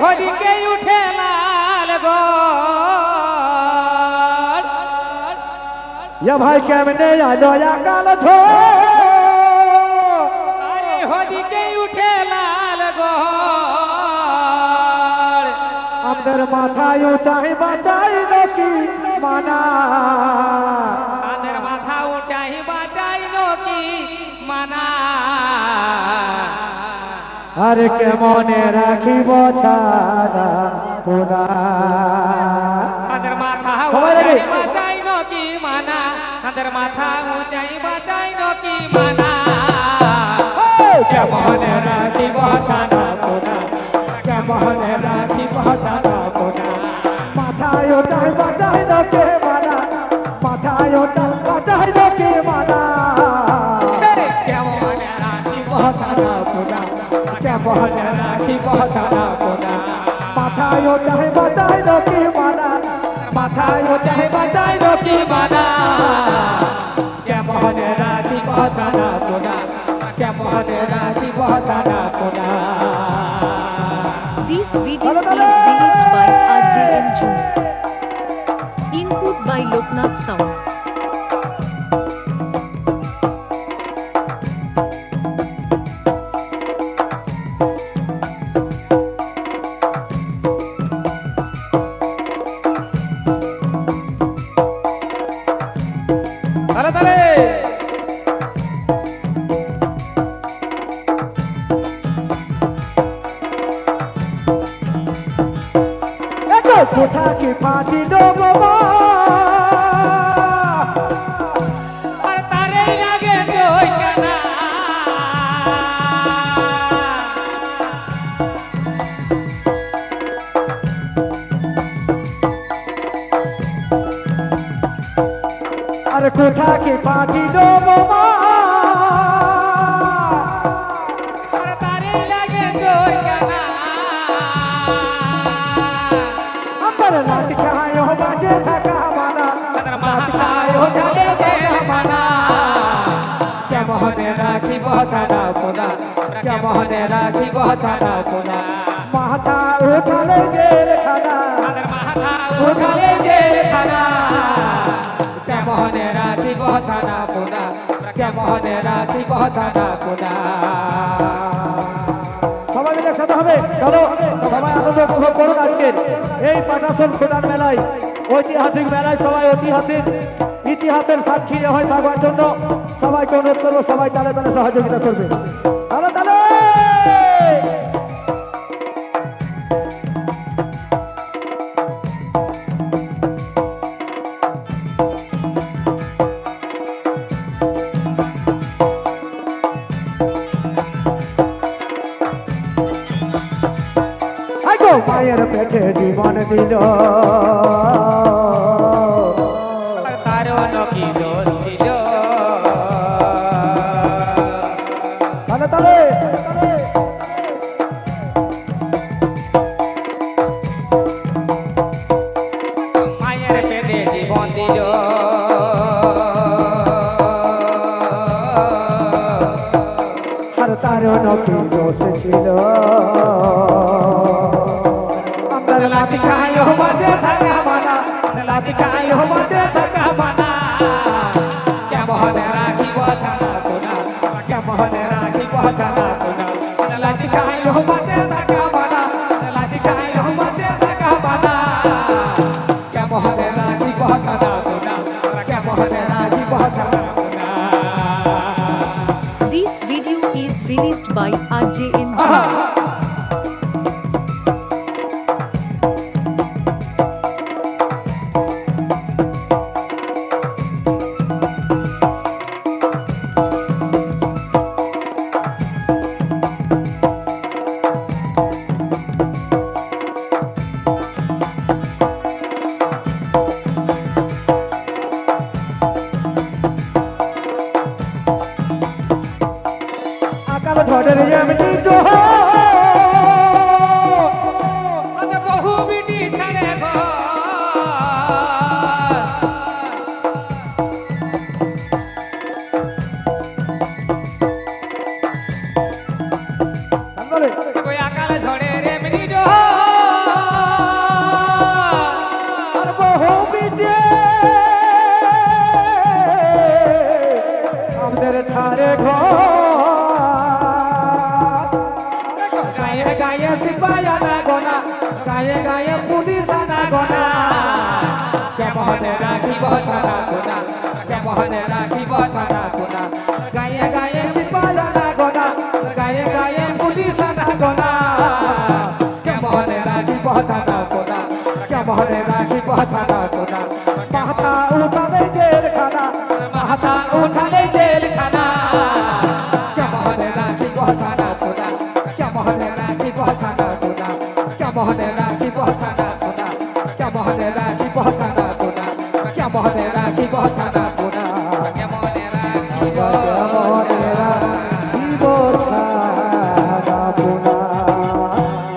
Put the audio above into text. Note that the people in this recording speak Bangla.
হরিকে উঠে লাল ইয়া ভাই কেমনে আলো কাল ছো আরে হরিকে উঠে লাল গো আমাদের মাথায় চাই বাঁচাই নাকি মানা? আমাদের মাথা উঠাই বাঁচাই নাকি মানা? আর কেমনে রাখিব ছাড়া পুরা তাদের মাথা উঁচাই বাঁচাই নকি মানা? তাদের মাথা উঁচাই বাঁচাই নকি মানা? কেমনে রাখিব ছাড়া পুরা কেমনে রাখিব ছাড়া পুরা মাথায় উঁচাই বাঁচাই নকি মানা? মাথায় উঁচাই বাঁচাই নকি মানা? সারা কোনা কেমন রাখিব সারা কোনা মাথায় ওটাই বাজায় রকি মানা মাথায় ওটাই বাজায় রকি মানা কেমন রাখিব সারা কোনা কেমন রাখিব সারা কোনা This video is released by RJ Input by Loknath Sound. এতো কোথা কি ফাটি দেবো আর তারে আগে কেনা? আর কোথা কি ফাটি দেবো আর তারে আগে জয় কেনা? নাট খায় বাজে থাকা মানা মাথায় উঠালে যে মানা কেমন রাখি বসানা কোনা কেমন রাখি বসানা কোনা মাথা উঠালে যে খানা মাথা উঠালে যে খানা চলো এই পাটাসন খোদার মেলায়, ঐতিহাসিক মেলায় সবাই ঐতিহাসিক, ইতিহাসের সাক্ষী হয়ে থাকবার জন্য সবাইকে অনুরোধ করব, সবাই তালে তালে সহযোগিতা করবে। তাহলে তালে! মায়ের পেটে জীবন দিল। মায়ের পেটে জীবন দিল। লাতি খাই হো বাজে থাকা মানা কাল ঝড়ের এমনি বহু বিটি ছাড়ে আকাল ঝড়ের এমনি বহু বিটি আমাদের ছাড়ে ঘর। গোনা গায়ে গায়ে পুলিশ আনা গোনা কেমনে রাখিব ছানা গোনা কেমনে রাখিব ছানা গোনা গায়ে গায়ে সিপায়ানা গোনা গায়ে গায়ে পুলিশ আনা গোনা কেমনে রাখিব ছানা গোনা কেমনে রাখিব ছানা গোনা মাথা উঠালে জেল খানা মাথা উঠালে ছানা গোনা কেমনে রাখিব ছানা গোনা কেমনে রাখিব ছানা